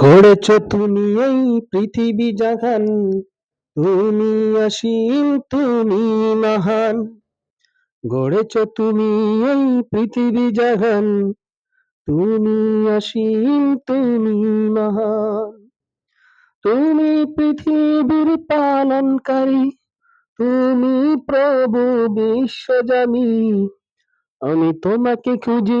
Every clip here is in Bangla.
গড়েছ তুমি এই পৃথিবী জাহান তুমি অসীম, তুমি মহান। গড়েছ তুমি এই পৃথিবী জাহান তুমি অসীম, তুমি মহান। তুমি পৃথিবীর পালনকারী, তুমি প্রভু বিশ্বজামি। আমি তোমাকে খুঁজি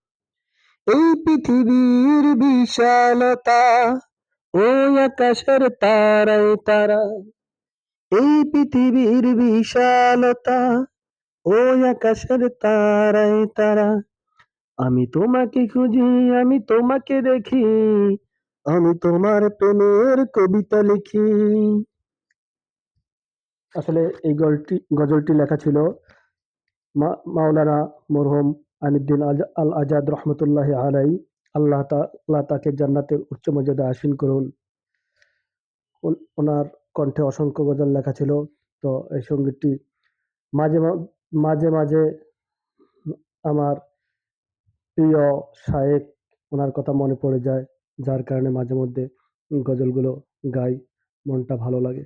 এই পৃথিবীর বিশালতা, ও আকাশের তারায় তারা। এই পৃথিবীর বিশালতা, ও আকাশের তারায় তারা। আমি তোমাকে খুঁজি, আমি তোমাকে দেখি, আমি তোমার প্রেমের কবিতা লিখি। আসলে এই গলটি, গজলটি লেখা ছিল মাওলানা মরহুম আমিদ্দিন আজ- আল আজাদ রহমতুল্লাহ আলাই আল্লাহ তাআলা তাকে জান্নাতের উচ্চ মর্যাদা আসীন করুন। ওনার কণ্ঠে অসংখ্য গজল লেখা ছিল। তো এই সঙ্গীতটি মাঝে মাঝে মাঝে আমার প্রিয় শায়েক ওনার কথা মনে পড়ে যায়, যার কারণে মাঝে মধ্যে গজলগুলো গাই, মনটা ভালো লাগে।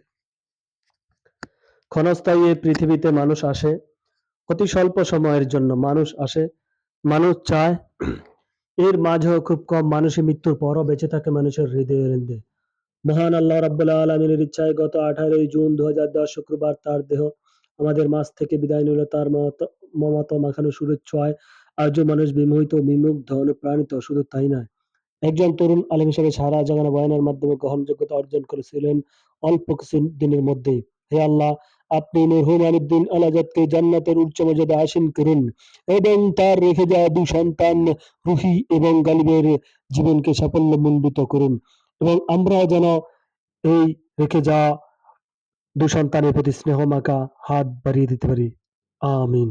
ক্ষণস্থায়ী এই পৃথিবীতে মানুষ আসে, অতি স্বল্প সময়ের জন্য মানুষ আসে মানুষ চায়, এর মাঝেও খুব কম মানুষই মৃত্যুর পরও বেঁচে থাকে মানুষের হৃদয়ে হৃদয়ে মহান আল্লাহ রাব্বুল আলমিনের ইচ্ছায় গত আঠারোই জুন দু শুক্রবার তার দেহ আমাদের মাঝ থেকে বিদায় নিল। তার মমতা- মাখানো সুরের ছোঁয়ায় আজও মানুষ বিমোহিত, বিমুগ্ধ, অনুপ্রাণিত, শুধু তাই নয়, একজন তরুণ আলিম হিসেবে সারা জাগানো বয়ানের মাধ্যমে গ্রহণযোগ্যতা অর্জন করেছিলেন অল্প কিছু দিনের মধ্যেই। হে আল্লাহ আপনি মরহুম আলিদ্দিন আল জান্নাতের উচ্চ মর্যাদা আসীন করুন এবং তার রেখে যাওয়া দুই সন্তান, রুহি এবং গালিবের জীবনকে সাফল্যমণ্ডিত করুন। এবং আমরাও যেন এই রেখে যাওয়া দু সন্তানের প্রতি স্নেহ মাখা হাত বাড়িয়ে দিতে পারি। আমিন।